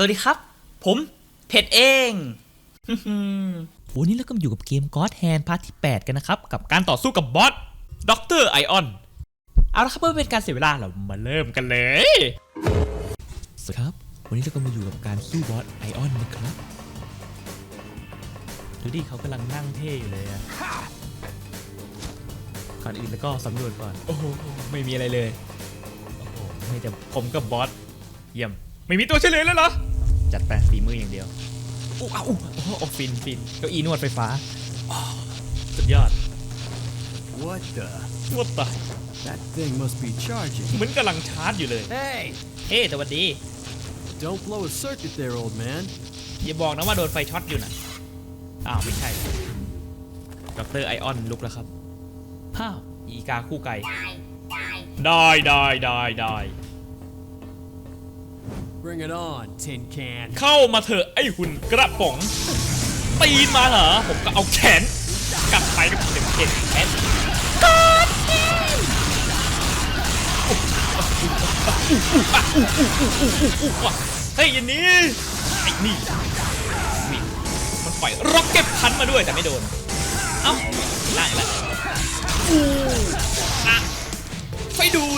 สวัสดีครับ ผมเพชรเองวันนี้เราก็มาอยู่กับเกม God Hand พาร์ทที่ 8 กันนะครับ กับการต่อสู้กับบอสด็อกเตอร์ไอออนเอาละครับเพื่อเป็นการเสียเวลาเรามาเริ่มกันเลย สวัสดีครับ วันนี้เราก็มาอยู่กับการสู้บอสไอออนนะครับ ดูดิเขากำลังนั่งเท่อยู่เลยอะก่อนอื่นแล้วก็สำรวจก่อน โอ้โห ไม่มีอะไรเลย โอ้โหไม่แต่ผมกับบอส เยี่ยม ไม่มีตัวเฉลยแล้วเหรอ จัดไปฝีมืออย่างเดียวอู้อ้าวอู้โอ้โหโอ้ฟินฟินเก้าอี้นวดไฟฟ้าอ้าวสุดยอด What the? นวดตาย That thing must be charging. เหมือนกำลังชาร์จอยู่เลย Hey! เฮ้สวัสดี Don't blow a circuit there, old man. อย่าบอกนะว่าโดนไฟช็อตอยู่นะอ้าวไม่ใช่ดรไอออนลุกแล้วครับพ้าวอีกาคู่ไก่ ได้ได้ได้ได้ Bring it on, tin can. เข้ามาเถอะไอหุ่นกระป๋องตีนมาเหรอผมก็เอาแขนกลับไปกับเข็มเข็มแขนกดแขนเฮ้ยอันนี้ไอ้นี่นี่มันปล่อยร็อกเก็ตพันมาด้วยแต่ไม่โดนเอ้าล่างแล้วอู้อะไฟดูด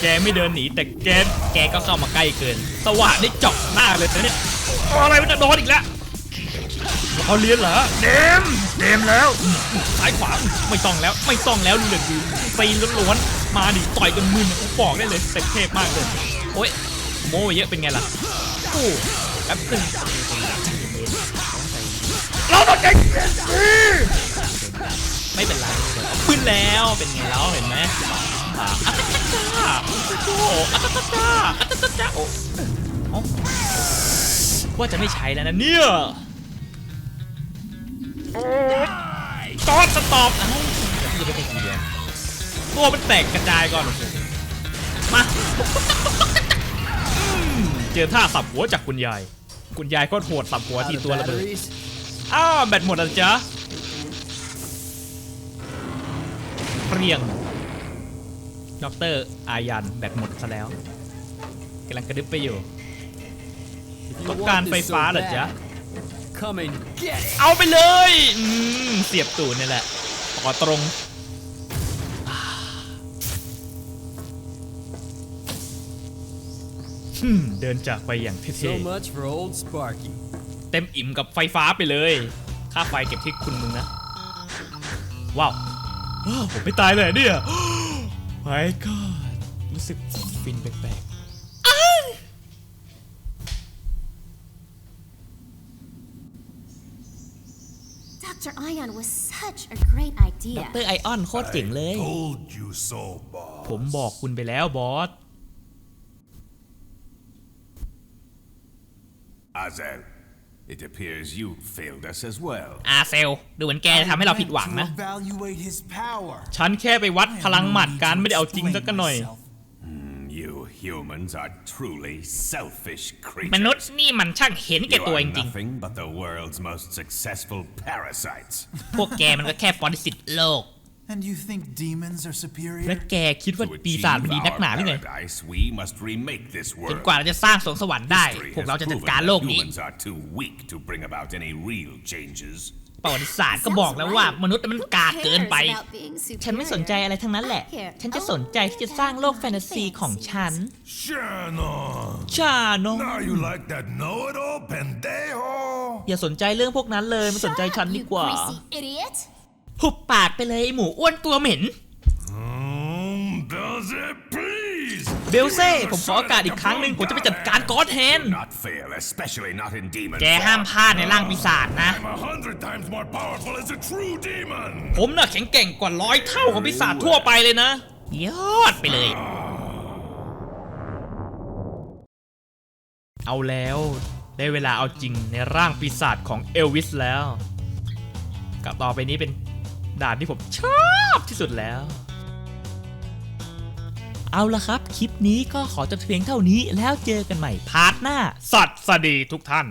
แกไม่เดินหนีแต่แกแกก็เข้ามาใกล้เกิน สว่านนี่เจาะหน้าเลยนะเนี่ยอะไรมันจะโดนอีกแล้วเขาเลี้ยนเหรอเดมเดมแล้วซ้ายขวาไม่ต้องแล้วไม่ต้องแล้วดูเลยดูตีล้วนๆมาดิต่อยกันมึนกูบอกได้เลยเต็มเทพมากเลยโอ้ยโม้ไปเยอะเป็นไงล่ะโอ้แป๊บนึงเราต้องใจเย็นสิไม่เป็นไรขึ้นแล้วเป็นไงแล้วเห็นไหม อัตตาจ้าโอ้อัตตาจ้าอัตตาจ้าโอ้ว่าจะไม่ใช้แล้วนะเนี่ยโอ้ตอนสต็อปเอ้าเจะไปคนเดียวตัวมันแตกกระจายก่อนมาเจอท่าสับหัวจากคุณยาย คุณยายก็โหดสับหัวที of ตัวระเบิดอ้าวแบตหมดแล้วจ๊ะเปรียง ด็อกเตอร์อายันแบตหมดซะแล้วกำลังกระดึบไปอยู่ If you ต้องการ want ไฟ this so ฟ้าเหรอจ๊ะ bad, come and get it. เอาไปเลยอืมเสียบตูดนี่แหละต่อตรงอ่าฮึมเดินจากไปอย่างเท่ So much for old Sparky. ๆเต็มอิ่มกับไฟฟ้าไปเลย ค่าไฟเก็บที่คุณมึงนะ ว้าวอ้าวผมไม่ตายเลยเนี่ย ไอ้ก็รู้สึกฟินแปลก Dr. Ion was such a great ๆด idea. รไอออนโคตรเจ๋งเลย Told you so, boss. ผมบอกคุณไปแล้วบอส Azel, it appears you failed us as well. อาเซล ดูเหมือนแกจะทำให้เราผิดหวังนะ To evaluate his power. ฉันแค่ไปวัดพลังหมัดกันไม่ได้เอาจริงสักหน่อย You humans are truly selfish มนุษย์ creatures. นี่มันช่างเห็นแก่ You ตัว are จริง nothing but the world's most successful parasites. ๆ พวกแกมันก็แค่ปรสิตโลก And you think demons are และ superior? แกคิดว่า To ปี achieve ศาจมันดีนัก our หนาหรือไง paradise, we must remake this จน world. กว่าเราจะสร้างสวงสวรรค์ได้ History พวกเรา has จะจัด proven การโลก that นี้ humans are too weak to bring about any real changes. ประวัติศาสตร์ก็บอกแล้วว่ามนุษย์มันกากเกินไป Cares about being ฉันไม่สนใจ superior. อะไรทั้งนั้นแหละ ฉันจะสนใจที่จะสร้างโลกแฟนตาซีของฉัน Shannon! ชาโน Now you like that know-it-all pendejo? อย่าสนใจเรื่องพวกนั้นเลยมาสนใจ Shut ฉัน up, ดี you กว่า greasy idiot. หุบปากไปเลยไอ้หมูอ้วนตัวเหม็น Mm, Belze, please! เบลเซ่ผมขอโอกาสอีกครั้งหนึ่งผมจะไปจัดการกอดแฮน Do not fail, especially not in demon แกห้าม form. พลาดในร่างปีศาจนะ I'm a hundred times more powerful as a true demon! ผมน่ะแข็งแกร่งกว่าร้อยเท่าของปีศาจทั่วไปเลยนะ ยอดไปเลย เอาแล้วได้เวลาเอาจริงในร่างปีศาจของเอลวิสแล้ว กับต่อไปนี้เป็น ด่านที่ผมชอบที่สุดแล้ว เอาละครับ คลิปนี้ก็ขอจบเพียงเท่านี้แล้วเจอกันใหม่พาร์ทหน้า สัตว์สดีทุกท่าน